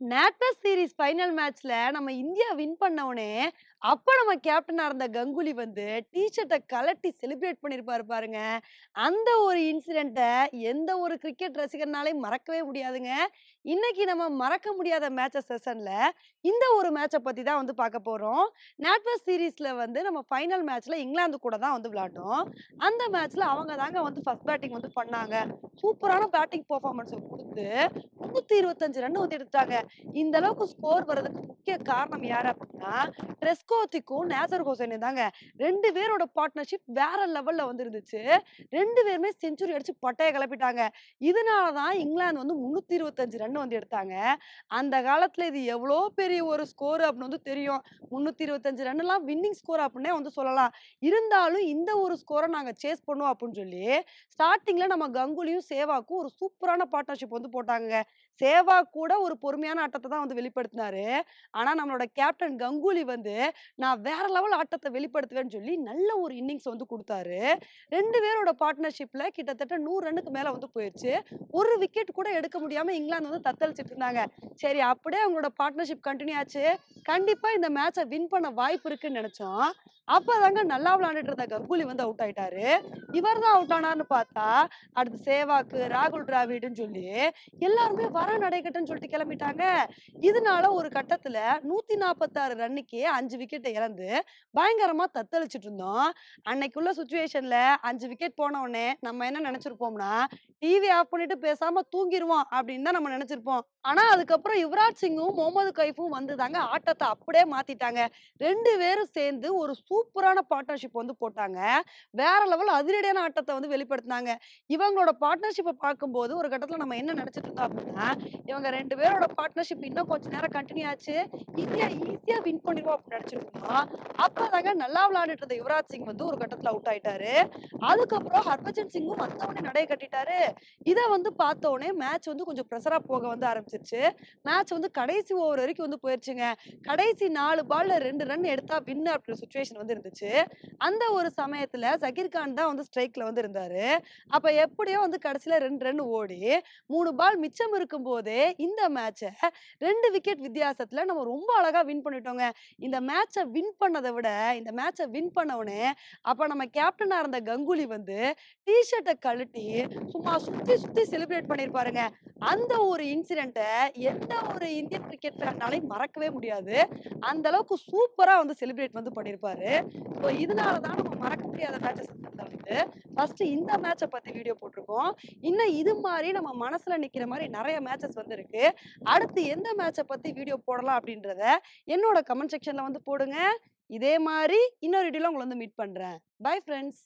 நேட்டஸ் series final மேட்ச்ல நம்ம India win பண்ணவுனே, அப்ப நம்ம கேப்டனா இருந்த கங்குலி வந்து டீஷர்ட்டை கலட்டி கழட்டி செலிப்ரேட் பண்ணியிருப்பாரு பாருங்க. அந்த ஒரு இன்சிடென்ட்டை எந்த ஒரு கிரிக்கெட் ரசிகர்னாலயும் மறக்கவே முடியாதுங்க. இன்னைக்கு நம்ம மறக்க முடியாத மேட்ச செஷன்ல இந்த ஒரு மேட்சை பத்தி தான் வந்து பார்க்க போறோம். நேட்வஸ் சீரீஸ்ல வந்து நம்ம ஃபைனல் மேட்ச்ல இங்கிலாந்து கூட தான் வந்து விளையாண்டோம். அந்த மேட்ச்ல அவங்க தாங்க வந்து ஃபர்ஸ்ட் பேட்டிங் வந்து பண்ணாங்க. சூப்பரான பேட்டிங் பர்ஃபார்மன்ஸை கொடுத்து முன்னூத்தி இருபத்தஞ்சு ரன் வந்து எடுத்தாங்க இந்த அளவுக்கு ஸ்கோர் வர்றதுக்கு முக்கிய காரணம் யாரு அப்படின்னா ட்ரெஸ்கோத்திக்கும், நேசர் ஹுசைனும் தாங்க. ரெண்டு பேரோட பார்ட்னர்ஷிப் வேற லெவல்ல வந்து இருந்துச்சு. 2 பேருமே செஞ்சுரி அடிச்சு பட்டையை கிளப்பிட்டாங்க. இதனால தான் இங்கிலாந்து வந்து 325 ரன் வந்து எடுத்தாங்க. அந்த காலத்துல இது எவ்வளோ பெரிய ஒரு ஸ்கோர் அப்படின்னு வந்து தெரியும். 325 ரன்லாம் வின்னிங் ஸ்கோர் அப்படின்னே வந்து சொல்லலாம். இருந்தாலும் இந்த ஒரு ஸ்கோரை நாங்க சேஸ் பண்ணுவோம் அப்படின்னு சொல்லி, ஸ்டார்டிங்ல நம்ம கங்குலியும், சேவாக்கும் ஒரு சூப்பரான பார்ட்னர்ஷிப் வந்து போட்டாங்க சேவா கூட ஒரு பொறுமையான ஆட்டத்தை தான் வந்து வெளிப்படுத்தினாரு. ஆனா நம்மளோட கேப்டன் கங்குலி வந்து, நான் வேற லெவல் ஆட்டத்தை வெளிப்படுத்துவேன்னு சொல்லி நல்ல ஒரு இன்னிங்ஸ் வந்து கொடுத்தாரு ரெண்டு பேரோட பார்ட்னர்ஷிப்ல கிட்டத்தட்ட நூறு ரன்னுக்கு மேல வந்து போயிடுச்சு ஒரு விக்கெட் கூட எடுக்க முடியாம இங்கிலாந்து வந்து தத்தளிச்சிட்டு இருந்தாங்க. சரி அப்படியே அவங்களோட பார்ட்னர்ஷிப் கண்டினியூ ஆச்சு. கண்டிப்பா இந்த மேட்சை வின் பண்ண வாய்ப்பு இருக்குன்னு நினைச்சோம் அப்பதாங்க நல்லா விளையாண்டுட்டு இருந்த கங்குலி வந்து அவுட் ஆயிட்டாரு. இவர் தான் அவுட் ஆனார்னு பார்த்தா, அடுத்து சேவாக்கு, ராகுல் டிராவிடுன்னு சொல்லி எல்லாருமே வர நடைக்கட்டுன்னு சொல்லிட்டு கிளம்பிட்டாங்க. இதனால ஒரு கட்டத்துல 146 ரன்னுக்கே 5 விக்கெட்ட இழந்து பயங்கரமா தத்தளிச்சுட்டு இருந்தோம். அன்னைக்குள்ள சுச்சுவேஷன்ல அஞ்சு விக்கெட் போன உடனே நம்ம என்ன நினைச்சிருப்போம்னா டிவி ஆஃப் பண்ணிட்டு பேசாம தூங்கிடுவோம் அப்படின்னு தான் நம்ம நினைச்சிருப்போம் ஆனா அதுக்கப்புறம் யுவராஜ் சிங்கும், முகமது கைஃபும் வந்து தாங்க அப்படியே மாத்திட்டாங்க. ரெண்டு பேரும் சேர்ந்து ஒரு சூப்பரான பார்ட்னர்ஷிப் வந்து போட்டாங்க. வேற லெவல் அதிரடியான ஆட்டத்தை வந்து வெளிப்படுத்தினாங்க இவங்களோட பார்ட்னர்ஷிப்பை பார்க்கும்போது ஒரு கட்டத்துல நம்ம என்ன நினைச்சிட்டு இருந்தோம் அப்படின்னா இவங்க ரெண்டு பேரோட பார்ட்னர்ஷிப் இன்னும் கொஞ்ச நேரம் கண்டினியூ ஆச்சு. இந்தியா ஈஸியா வின் பண்ணிருவோம் அப்டின்னு நெனச்சிருந்தோம். அப்பதாங்க நல்லா விளையாண்டுட்டு இருந்த யுவராஜ் சிங் வந்து ஒரு கட்டத்துல அவுட் ஆயிட்டாரு. அதுக்கப்புறம் ஹர்பஜன் சிங்கும் வந்தவுடனே நடைய கட்டிட்டாரு. இதை வந்து பார்த்தவுடனே மேட்ச் வந்து கொஞ்சம் ப்ரெஷரா போக வந்து ஆரம்பிச்சிருச்சு மேட்ச் வந்து கடைசி ஓவர் வரைக்கும் வந்து போயிருச்சுங்க. கடைசி நாலு பால்ல ரெண்டு ரன் எடுத்தா வின் அப்படின்ற சுச்சுவேஷன் வந்து இருந்துச்சு. அந்த ஒரு சமயத்துல ஜகீர் கான் தான் வந்து ஸ்ட்ரைக்ல வந்து இருந்தாரு. அப்ப எப்படியோ வந்து கடைசியில ரெண்டு ரன் ஓடி மூணு பால் மிச்சம் இருக்கும்போதே இந்த மேட்சை ரெண்டு விக்கெட் வித்தியாசத்துல நம்ம ரொம்ப அழகா வின் பண்ணிட்டோங்க. இந்த மேட்சை வின் பண்ணதை விட, இந்த மேட்சை வின் பண்ணவுடனே, அப்ப நம்ம கேப்டனா இருந்த கங்குலி வந்து டி ஷர்ட்டை கழட்டி சும்மா சுத்தி சுத்தி செலிப்ரேட் பண்ணியிருப்பாருங்க. அந்த ஒரு இன்சிடென்ட்டை எந்த ஒரு இந்திய கிரிக்கெட் ஃபேன்னாலையும் மறக்கவே முடியாது. அந்த அளவுக்கு சூப்பரா வந்து செலிப்ரேட் வந்து பண்ணியிருப்பாரு. ஸோ இதனால தான் நம்ம மறக்க முடியாத மேட்சஸ் வந்து ஃபர்ஸ்ட் இந்த மேட்சை பத்தி வீடியோ போட்டிருக்கோம். இன்னும் இது மாதிரி நம்ம மனசுல நிக்கிற மாதிரி நிறைய மேட்சஸ் வந்து இருக்கு. அடுத்து எந்த மேட்ச பத்தி வீடியோ போடலாம் அப்படின்றத என்னோட கமெண்ட் செக்ஷன்ல வந்து போடுங்க. இதே மாதிரி இன்னொரு வீடியோல உங்கள வந்து மீட் பண்றேன். Bye friends